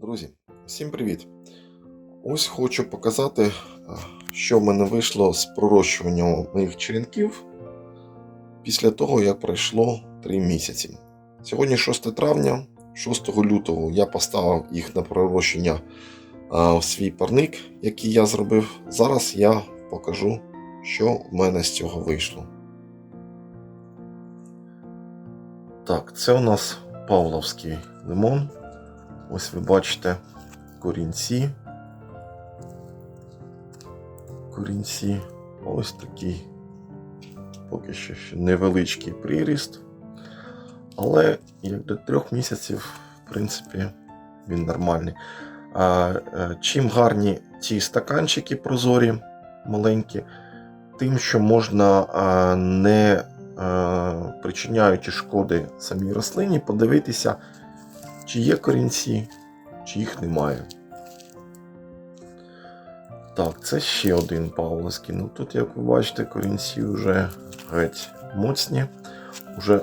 Друзі, всім привіт! Ось хочу показати, е, що в мене вийшло з пророщування моїх черенків після того, як пройшло 3 місяці. Сьогодні 6 травня, 6 лютого я поставив їх на пророщення е, в свій парник, який я зробив. Зараз я покажу, що в мене з цього вийшло. Так, це у нас Павловський лимон. Ось ви бачите корінці. Корінці. Ось такий поки що невеличкий приріст. Але як до трьох місяців, в принципі, він нормальний. А, е, Чим гарні ці стаканчики прозорі, маленькі, тим, що можна не а, причиняючи шкоди самій рослині, подивитися, чи є корінці, чи їх немає. Так, це ще один Павловський. Ну тут, як ви бачите, корінці вже геть моцні. Уже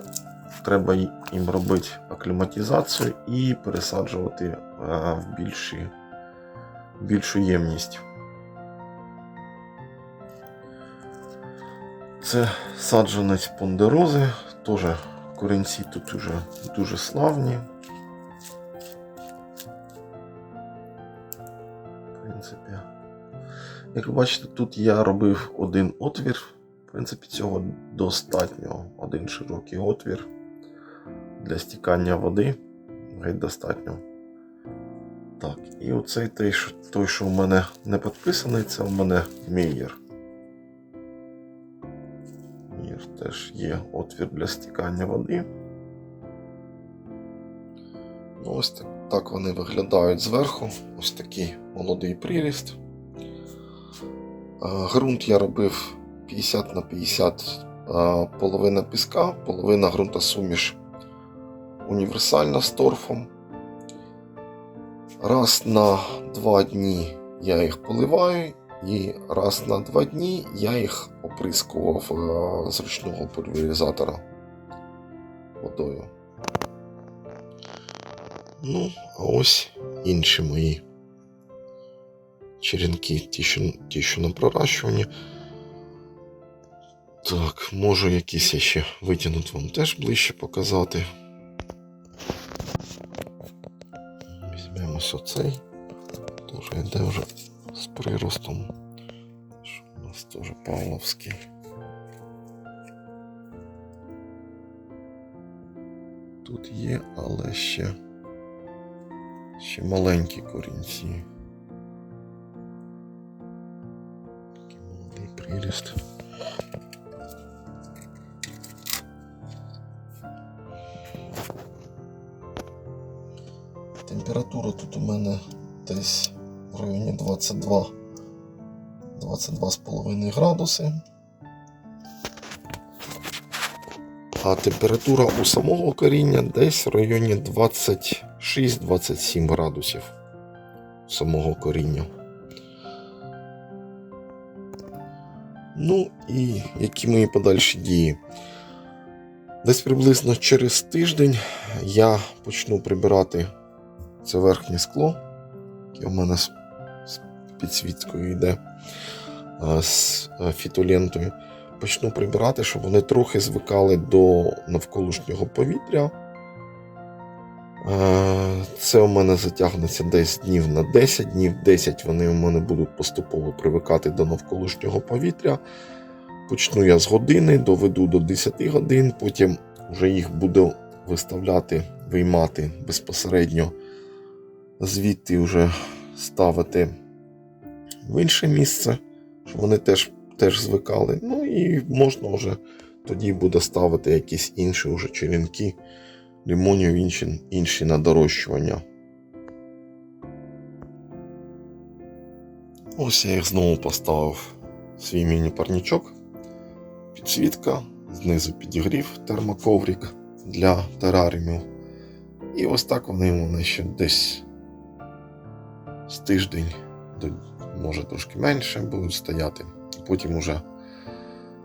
треба їм робити акліматизацію і пересаджувати а, в більші, більшу ємність. Це саджанець пондерози, теж корінці тут уже дуже славні. Принципі, як ви бачите, тут я робив один отвір. В принципі, цього достатньо. Один широкий отвір для стікання води. Геть достатньо. Так, і оцей той, той, що у мене не підписаний, це у мене Мієр. Мієр теж є отвір для стікання води. Ось так, так вони виглядають зверху. Ось такий молодий приріст. А, Ґрунт я робив 50 на 50 половина піска, половина ґрунтосуміш універсальна з торфом. Раз на два дні я їх поливаю, і раз на два дні я їх оприскував з ручного пульверизатора водою. Ну, а ось інші мої черенки, ті, що, ті, що на проращуванні. Так, можу якісь я ще витягнути вам теж ближче показати. Візьмемо оцей. Теж йде вже з приростом. Що у нас теж Павловський. Тут є, але ще, ще маленькі корінці. Такий молодий приріст. Температура тут у мене десь в районі 22 22,5 градуси. А температура у самого коріння десь в районі 26-27 градусів самого коріння. Ну і які мої подальші дії? Десь приблизно через тиждень я почну прибирати це верхнє скло, яке у мене з підсвіткою йде з а, фітолентою. Почну прибирати, щоб вони трохи звикали до навколишнього повітря. Е, Це у мене затягнеться десь днів на 10 днів. 10 вони у мене будуть поступово привикати до навколишнього повітря. Почну я з години, доведу до 10 годин, потім вже їх буду виставляти, виймати безпосередньо, звідти вже ставити в інше місце, щоб вони теж теж звикали. Ну і можна вже тоді буде ставити якісь інші вже черенки, лимонів інші, інші на дорощування. Ось я їх знову поставив свій міні-парнічок. Підсвітка, знизу підігрів термоковрик для тераріумів. І ось так вони у мене ще десь з тиждень, може трошки менше, будуть стояти. Потім уже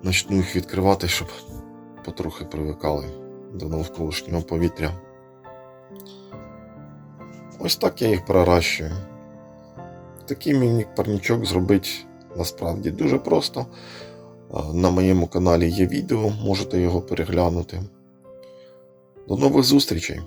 почну їх відкривати, щоб потрохи привикали до навколишнього повітря. Ось так я їх проращую. Такий міні-парнічок зробити насправді дуже просто. На моєму каналі є відео, можете його переглянути. До нових зустрічей!